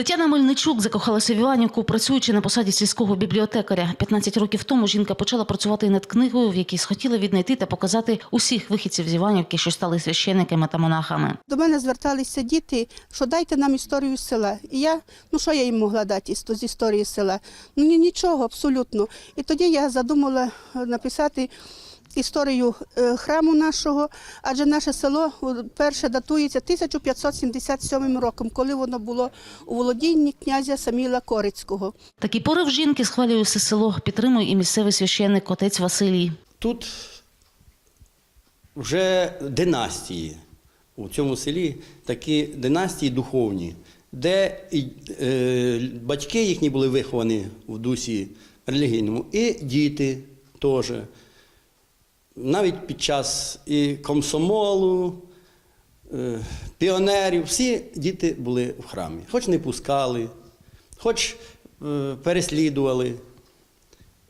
Тетяна Мельничук закохалася в Іванівку, працюючи на посаді сільського бібліотекаря. 15 років тому жінка почала працювати над книгою, в якій схотіла віднайти та показати усіх вихідців з Іванівки, що стали священниками та монахами. До мене зверталися діти, що дайте нам історію села. І я, ну що я їм могла дати з історії села? Ну ні, нічого, абсолютно. І тоді я задумала е, написати історію е, храму нашого, адже наше село перше датується 1577 роком, коли воно було у володінні князя Саміла Корицького. Такий порив жінки схвалює все село, підтримує і місцевий священник отець Василій. Тут вже династії у цьому селі такі династії духовні, де і, е, батьки їхні були виховані в дусі релігійному, і діти теж. Навіть під час і комсомолу, е, піонерів, всі діти були в храмі. Хоч не пускали, хоч е, переслідували,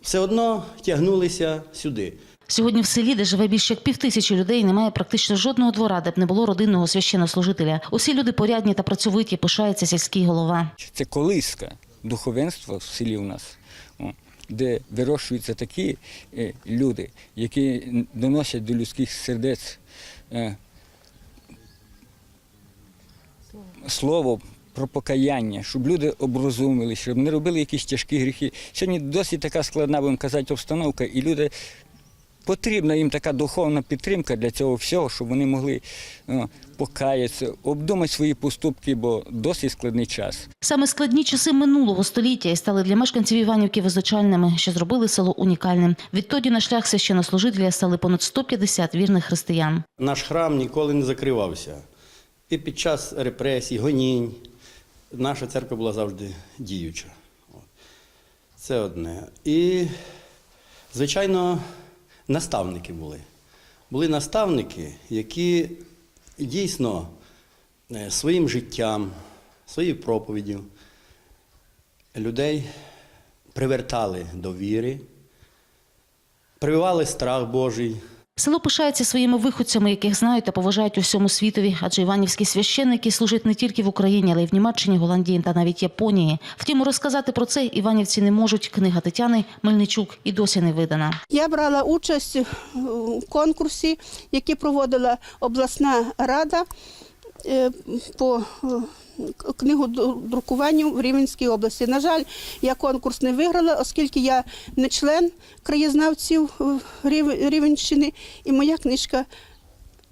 все одно тягнулися сюди. Сьогодні в селі, де живе більше як півтисячі людей, немає практично жодного двора, де б не було родинного священнослужителя. Усі люди порядні та працьовиті, пишається сільський голова. Це колиска духовенства в селі у нас, о, де вирощуються такі е, люди, які доносять до людських сердець е, слово про покаяння, щоб люди оброзумили, щоб не робили якісь тяжкі гріхи. Сьогодні досить така складна, будемо казати, обстановка, і люди. Потрібна їм така духовна підтримка для цього всього, щоб вони могли о, покаятися, обдумати свої поступки, бо досить складний час. Саме складні часи минулого століття і стали для мешканців Іванівки визначальними, що зробили село унікальним. Відтоді на шлях священнослужителя стали понад 150 вірних християн. Наш храм ніколи не закривався. І під час репресій, гонінь наша церква була завжди діюча. Це одне. І, звичайно, наставники були. Були наставники, які дійсно е, своїм життям, своєю проповіддю людей привертали до віри, прививали страх Божий. Село пишається своїми виходцями, яких знають та поважають у всьому світові, адже іванівські священники служать не тільки в Україні, але й в Німеччині, Голландії та навіть Японії. Втім, розказати про це іванівці не можуть. Книга Тетяни Мельничук і досі не видана. Я брала участь у конкурсі, який проводила обласна рада по книгу друкуванню в Рівненській області. На жаль, я конкурс не виграла, оскільки я не член краєзнавців е, Рівенщини, і моя книжка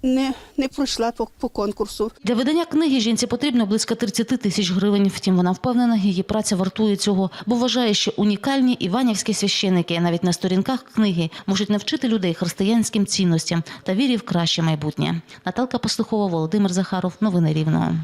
не, не пройшла по, по конкурсу. Для видання книги жінці потрібно близько 30 тисяч гривень. Втім, вона впевнена, її праця вартує цього, бо вважає, що унікальні іванівські священики навіть на сторінках книги можуть навчити людей християнським цінностям та вірі в краще майбутнє. Наталка Пастухова, Володимир Захаров. Новини Рівного.